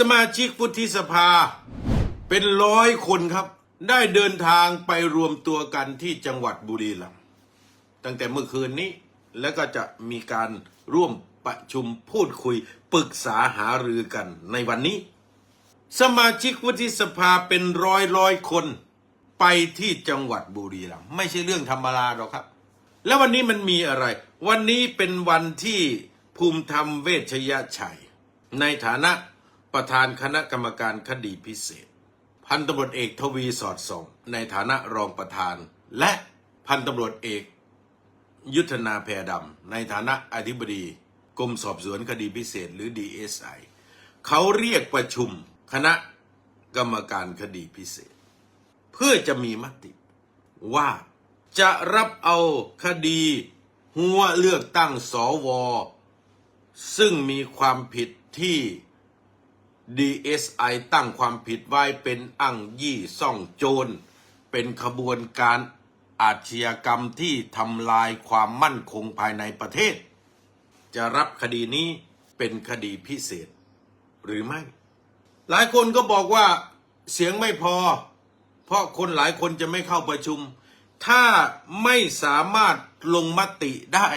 สมาชิกวุฒิสภา เป็นร้อยคนครับ ได้เดินทางไปรวมตัวกันที่จังหวัดบุรีรัมย์ตั้งแต่เมื่อคืนนี้แล้วก็จะมีการร่วมประชุมพูดคุยปรึกษาหารือกันในวันนี้ สมาชิกวุฒิสภาเป็นร้อยร้อยคนไปที่จังหวัดบุรีรัมย์ไม่ใช่เรื่องธรรมดาหรอกครับ แล้ววันนี้มันมีอะไร วันนี้เป็นวันที่ภูมิธรรมเวชยชัย ในฐานะ ประธานคณะกรรมการคดีพิเศษ พันตำรวจเอกทวีสอดส่อง ในฐานะรองประธาน และพันตำรวจเอก ยุทธนาแพรดำในฐานะอธิบดีกรมสอบสวนคดีพิเศษหรือ DSI เขาเรียกประชุมคณะกรรมการคดีพิเศษ เพื่อจะมีมติ ว่าจะรับเอาคดีหัวเลือกตั้งสว ซึ่งมีความผิดที่ DSI ตั้งความผิดไว้เป็นอ้างยี่ซ่องโจร เป็นขบวนการอาชญากรรมที่ทำลายความมั่นคงภายในประเทศ จะรับคดีนี้เป็นคดีพิเศษ หรือไม่ หลายคนก็บอกว่าเสียงไม่พอ เพราะคนหลายคนจะไม่เข้าประชุม ถ้าไม่สามารถลงมติได้